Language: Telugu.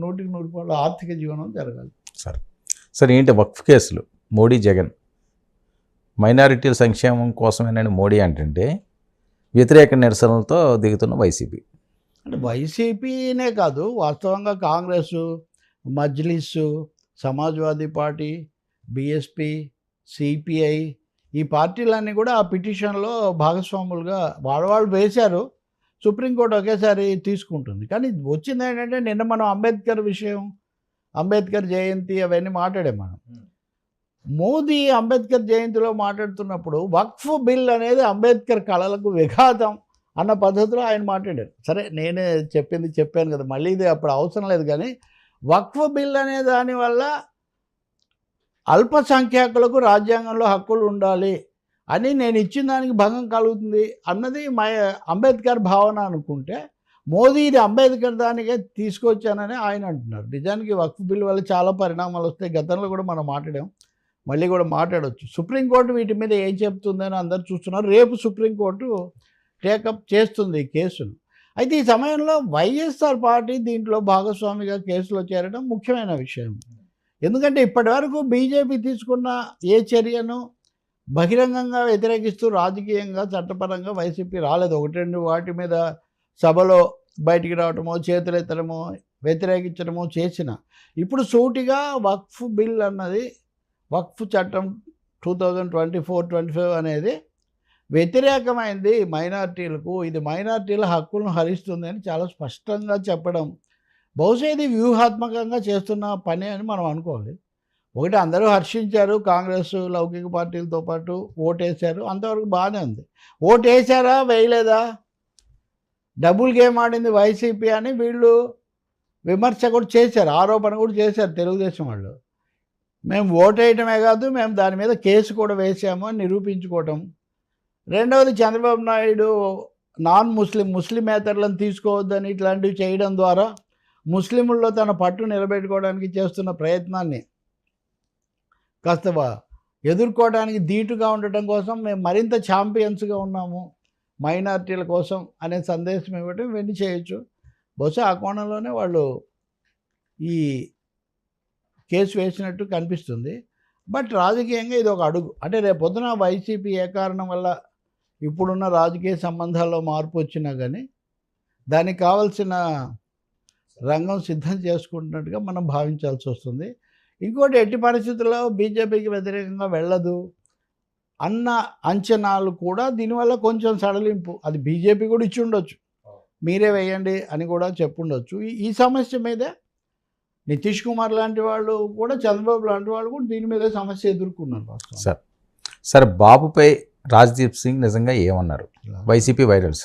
నూటికి నూరు రూపాయలు ఆర్థిక జీవనం జరగాలి. సరే. సరే ఏంటి వక్ఫ్ కేసులు? మోడీ జగన్. మైనారిటీల సంక్షేమం కోసమేనని మోడీ అంటుంటే వ్యతిరేక నిరసనలతో దిగుతున్న వైసీపీ. అంటే వైసీపీనే కాదు వాస్తవంగా Congress Majlis Samajwadi party BSP CPI ఈ పార్టీలన్నీ కూడా ఆ పిటిషన్లో భాగస్వాములుగా వాళ్ళ వేశారు. సుప్రీంకోర్టు ఒకేసారి తీసుకుంటుంది. కానీ వచ్చింది ఏంటంటే నిన్న మనం అంబేద్కర్ విషయం అంబేద్కర్ జయంతి అవన్నీ మాట్లాడాం మనం. మోదీ అంబేద్కర్ జయంతిలో మాట్లాడుతున్నప్పుడు వక్ఫ్ బిల్ అనేది అంబేద్కర్ కళలకు విఘాతం అన్న పద్ధతిలో ఆయన మాట్లాడారు. సరే నేనే చెప్పింది చెప్పాను కదా మళ్ళీ ఇది అప్పుడు అవసరం లేదు కానీ వక్ఫ్ బిల్ అనే దానివల్ల అల్పసంఖ్యాకులకు రాజ్యాంగంలో హక్కులు ఉండాలి. అని నేను ఇచ్చిన దానికి భంగం కలుగుతుంది అన్నది మా అంబేద్కర్ భావన అనుకుంటే మోదీ ఇది అంబేద్కర్ దానికే తీసుకొచ్చానని ఆయన అంటున్నారు. నిజానికి వక్ఫ్ బిల్ వల్ల చాలా పరిణామాలు వస్తాయి. గతంలో కూడా మనం మాట్లాడాం. మళ్ళీ కూడా మాట్లాడవచ్చు సుప్రీంకోర్టు వీటి మీద ఏం చెప్తుందని అందరు చూస్తున్నారు. రేపు సుప్రీంకోర్టు టేకప్ చేస్తుంది ఈ కేసును. అయితే ఈ సమయంలో వైఎస్ఆర్ పార్టీ దీంట్లో భాగస్వామిగా కేసులో చేరడం ముఖ్యమైన విషయం. ఎందుకంటే ఇప్పటివరకు బీజేపీ తీసుకున్న ఏ చర్యను బహిరంగంగా వ్యతిరేకిస్తూ రాజకీయంగా చట్టపరంగా వైసీపీ రాలేదు. ఒకటి రెండు వాటి మీద సభలో బయటికి రావటమో చేతులెత్తడమో వ్యతిరేకించడమో చేసిన. ఇప్పుడు సూటిగా వక్ఫ్ బిల్ అన్నది వక్ఫ్ చట్టం two thousand twenty four twenty five అనేది వ్యతిరేకమైంది మైనార్టీలకు. ఇది మైనార్టీల హక్కులను హరిస్తుంది అని చాలా స్పష్టంగా చెప్పడం. బహుశా ఇది వ్యూహాత్మకంగా చేస్తున్న పని అని మనం అనుకోవాలి. ఒకటి అందరూ హర్షించారు కాంగ్రెస్ లౌకిక పార్టీలతో పాటు ఓటేశారు అంతవరకు బాగానే ఉంది. ఓటేశారా వేయలేదా? డబుల్ గేమ్ ఆడింది వైసీపీ అని వీళ్ళు విమర్శ కూడా చేశారు ఆరోపణ కూడా చేశారు తెలుగుదేశం వాళ్ళు. మేము ఓటేయటమే కాదు మేము దాని మీద కేసు కూడా వేసాము అని నిరూపించుకోవటం. రెండవది చంద్రబాబు నాయుడు నాన్ ముస్లిం ముస్లిమేతరులను తీసుకోవద్దని ఇట్లాంటివి చేయడం ద్వారా ముస్లింల్లో తన పట్టు నిలబెట్టుకోవడానికి చేస్తున్న ప్రయత్నాన్ని కాస్త ఎదుర్కోవడానికి ధీటుగా ఉండటం కోసం మేము మరింత ఛాంపియన్స్గా ఉన్నాము. మైనార్టీల కోసం అనే సందేశం ఇవ్వటం ఇవన్నీ చేయొచ్చు. బహుశా ఆ కోణంలోనే వాళ్ళు ఈ కేసు వేసినట్టు కనిపిస్తుంది. బట్ రాజకీయంగా ఇది ఒక అడుగు. అంటే రేపు పొద్దున వైసీపీ ఏ కారణం వల్ల ఇప్పుడున్న రాజకీయ సంబంధాల్లో మార్పు వచ్చినా కానీ దానికి కావలసిన రంగం సిద్ధం చేసుకుంటున్నట్టుగా మనం భావించాల్సి వస్తుంది. ఇంకోటి ఎట్టి పరిస్థితుల్లో బీజేపీకి వ్యతిరేకంగా వెళ్ళదు అన్న అంచనాలు కూడా దీనివల్ల కొంచెం సడలింపు. అది బీజేపీ కూడా ఇచ్చి ఉండొచ్చు. మీరే వేయండి అని కూడా చెప్పుండొచ్చు. ఈ- ఈ సమస్య మీదే నితీష్ కుమార్ లాంటి వాళ్ళు కూడా చంద్రబాబు లాంటి వాళ్ళు కూడా దీని మీద సమస్య ఎదుర్కొన్నారు. సరే సరే బాబుపై రాజ్దీప్ సింగ్ నిజంగా ఏమన్నారు? YCP virals.